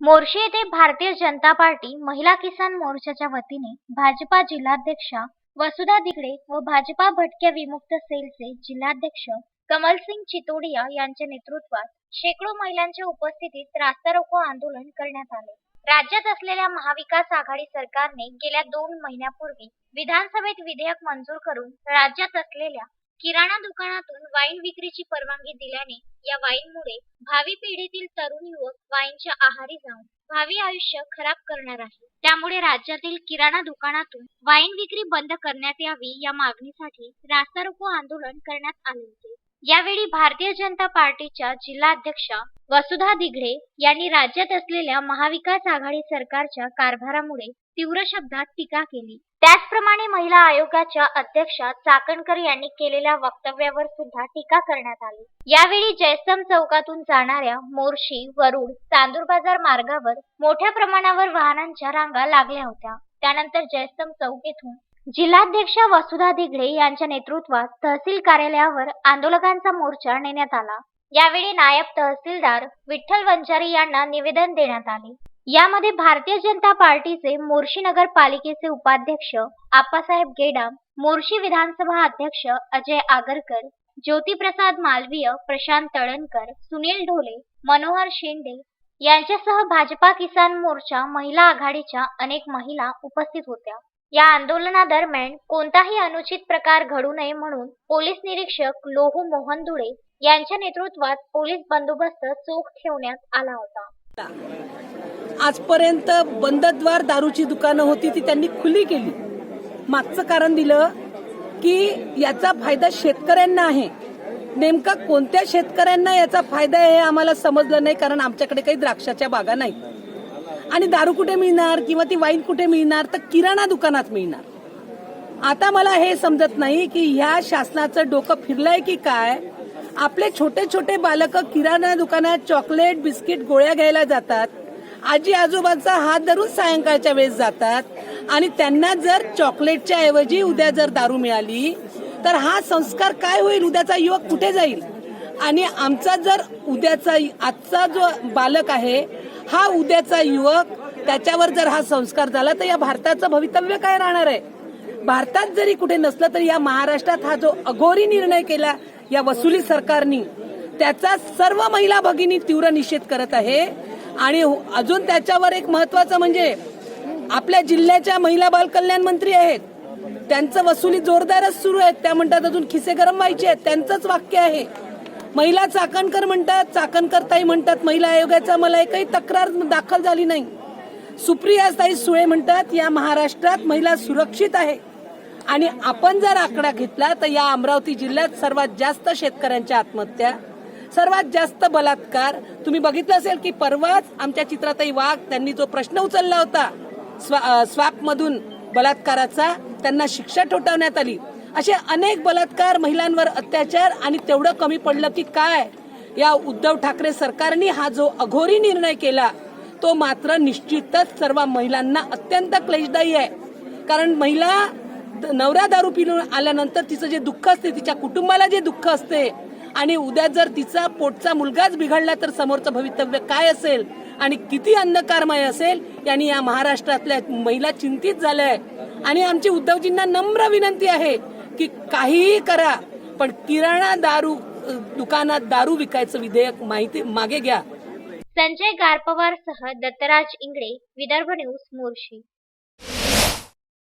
मोर्शी येथे भारतीय जनता पार्टी महिला किसान मोर्चाच्या वतीने भाजपा जिल्हाध्यक्षा वसुधा दिगडे व भाजपा भटक्या विमुक्त सेलचे जिल्हाध्यक्ष कमलसिंग चितोडिया यांच्या नेतृत्वात शेकडो महिलांच्या उपस्थितीत रास्ता रोको आंदोलन करण्यात आले. राज्यात असलेल्या महाविकास आघाडी सरकारने गेल्या दोन महिन्यापूर्वी विधानसभेत विधेयक मंजूर करून राज्यात असलेल्या किराणा दुकानातून वाईन विक्रीची परवानगी दिल्याने या वाईनमुळे भावी पिढीतील तरुण युवक वाईनच्या आहारी जाऊन भावी आयुष्य खराब करणार आहे. त्यामुळे राज्यातील किराणा दुकानातून वाईन विक्री बंद करण्यात यावी या मागणीसाठी रास्ता रोको आंदोलन करण्यात आले होते. यावेळी भारतीय जनता पार्टीच्या जिल्हाध्यक्षा वसुधा दिघडे यांनी राज्यात असलेल्या महाविकास आघाडी सरकारच्या कारभारामुळे तीव्र शब्दात टीका केली. त्याचप्रमाणे महिला आयोगाच्या अध्यक्षा चाकणकर यांनी केलेल्या वक्तव्यावर सुद्धा टीका करण्यात आली. यावेळी जयस्तंभ चौकातून जाणाऱ्या मोर्शी वरुड चांदूर बाजार मार्गावर मोठ्या प्रमाणावर वाहनांच्या रांगा लागल्या होत्या. त्यानंतर जयस्तंभ चौक येथून जिल्हाध्यक्षा वसुधा दिघडे यांच्या नेतृत्वात तहसील कार्यालयावर आंदोलकांचा मोर्चा नेण्यात आला. यावेळी नायब तहसीलदार विठ्ठल वंजारी यांना निवेदन देण्यात आले. यामध्ये भारतीय जनता पार्टीचे मोर्शी नगर पालिकेचे उपाध्यक्ष आप्पासाहेब गेडाम मोर्शी विधानसभा अध्यक्ष अजय आगरकर ज्योतिप्रसाद मालवीय प्रशांत तळणकर सुनील ढोले मनोहर शेंडे यांच्यासह भाजपा किसान मोर्चा महिला आघाडीच्या अनेक महिला उपस्थित होत्या. या आंदोलनादरम्यान कोणताही अनुचित प्रकार घडू नये म्हणून पोलीस निरीक्षक लोहू मोहन धुळे यांच्या नेतृत्वात पोलीस बंदोबस्त चोख ठेवण्यात आला होता. आजपर्यंत बंदद्वार दारूची दुकानं होती ती त्यांनी खुली केली. मागचं कारण दिलं की याचा फायदा शेतकऱ्यांना आहे. नेमका कोणत्या शेतकऱ्यांना याचा फायदा आहे हे आम्हाला समजलं नाही कारण आमच्याकडे काही द्राक्षाच्या बागा नाहीत आणि दारू कुठे मिळणार किंवा ती वाईन कुठे मिळणार तर किराणा दुकानात मिळणार. आता मला हे समजत नाही की ह्या शासनाचं डोकं फिरलंय की काय? आपले छोटे छोटे बालक किराणा दुकानात चॉकलेट बिस्किट गोळ्या घ्यायला जातात आजी आजोबांचा हात धरून सायंकाळच्या वेळेस जातात आणि त्यांना जर चॉकलेटच्या ऐवजी उद्या जर दारू मिळाली तर हा संस्कार काय होईल? उद्याचा युवक कुठे जाईल? आणि आमचा जर उद्याचा आजचा जो बालक आहे हा उद्याचा युवक त्याच्यावर जर हा संस्कार झाला तर या भारताचं भवितव्य काय राहणार आहे? भारतात जरी कुठे नसलं तरी या महाराष्ट्रात हा जो अघोरी निर्णय केला या वसुली सरकारनी त्याचा सर्व महिला भगिनी तीव्र निषेध करत आहे. आणि हो- अजून त्याच्यावर एक महत्वाचं म्हणजे आपल्या जिल्ह्याच्या महिला बालकल्याण मंत्री आहेत. त्यांचं वसुली जोरदारच सुरू आहेत. त्या म्हणतात अजून खिसे गरम व्हायचे आहेत. त्यांचंच वाक्य आहे. महिला चाकणकर म्हणतात चाकणकर ताई म्हणतात महिला आयोगाचा मला एकही तक्रार दाखल झाली नाही. सुप्रिया ताई सुळे म्हणतात या महाराष्ट्रात महिला सुरक्षित आहे. आणि आपण जर आकडा घेतला तर या अमरावती जिल्ह्यात सर्वात जास्त शेतकऱ्यांच्या आत्महत्या सर्वात जास्त बलात्कार. तुम्ही बघितलं असेल की परवाच आमच्या चित्रातही वाघ त्यांनी जो प्रश्न उचलला होता स्वॅप मधून बलात्काराचा त्यांना शिक्षा ठोठावण्यात आली. असे अनेक बलात्कार महिलांवर अत्याचार आणि तेवढं कमी पडलं की काय? या उद्धव ठाकरे सरकारने हा जो अघोरी निर्णय केला तो मात्र निश्चितच सर्व महिलांना अत्यंत क्लेशदायी आहे. कारण महिला नवरा दारू पिऊन आल्यानंतर तिचं जे दुःख असते तिच्या कुटुंबाला जे दुःख असते आणि उद्या जर तिचा पोटचा मुलगाच बिघडला तर समोरचं भवितव्य काय असेल? आणि किती अंधकारमय असेल? यांनी या महाराष्ट्रातल्या महिला चिंतित झाल्या आहेत. आणि आमची उद्धवजींना नम्र विनंती आहे की काहीही करा पण किराणा दारू दुकानात दारू विकायचं विधेयक माहिती मागे घ्या. संजय गारपवार सह दत्तराज इंगळे विदर्भ न्यूज मोर्शी